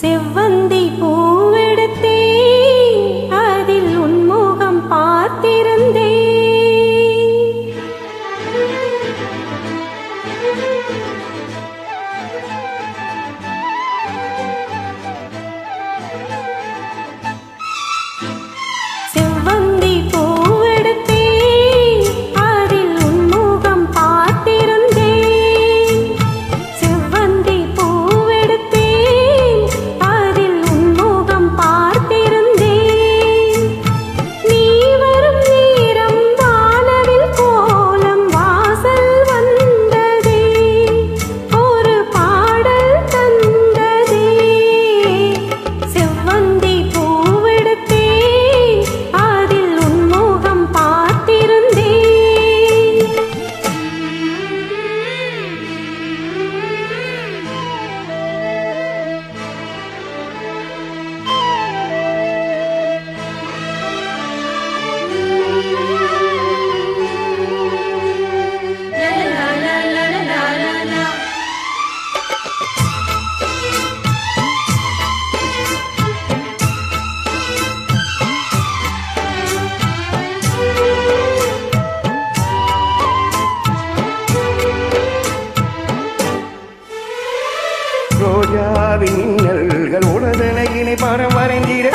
செவ்வந்தி பூவெடுத்தே பாடினை பரம் வரைந்திட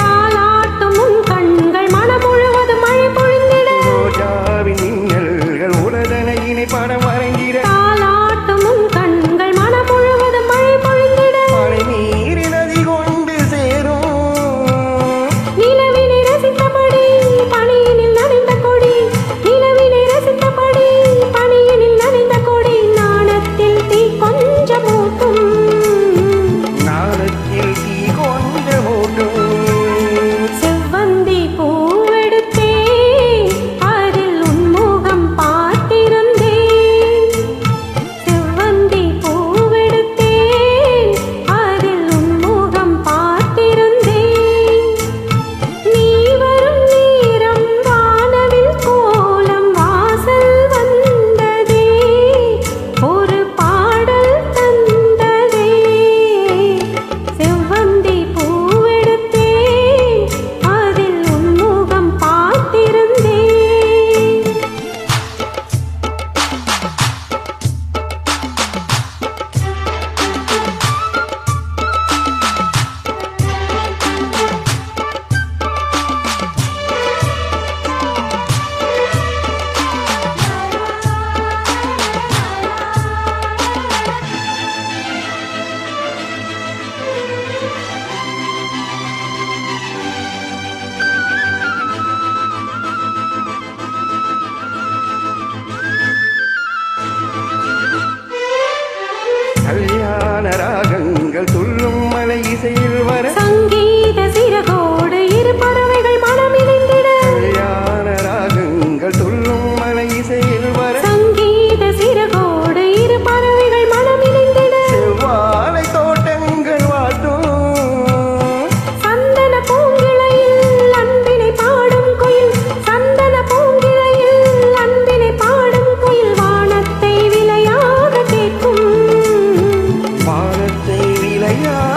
சிறுவர சங்கீத சிறகோடு இருபறவை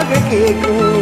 que கேட்கும்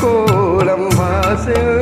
கோலம் வாசல்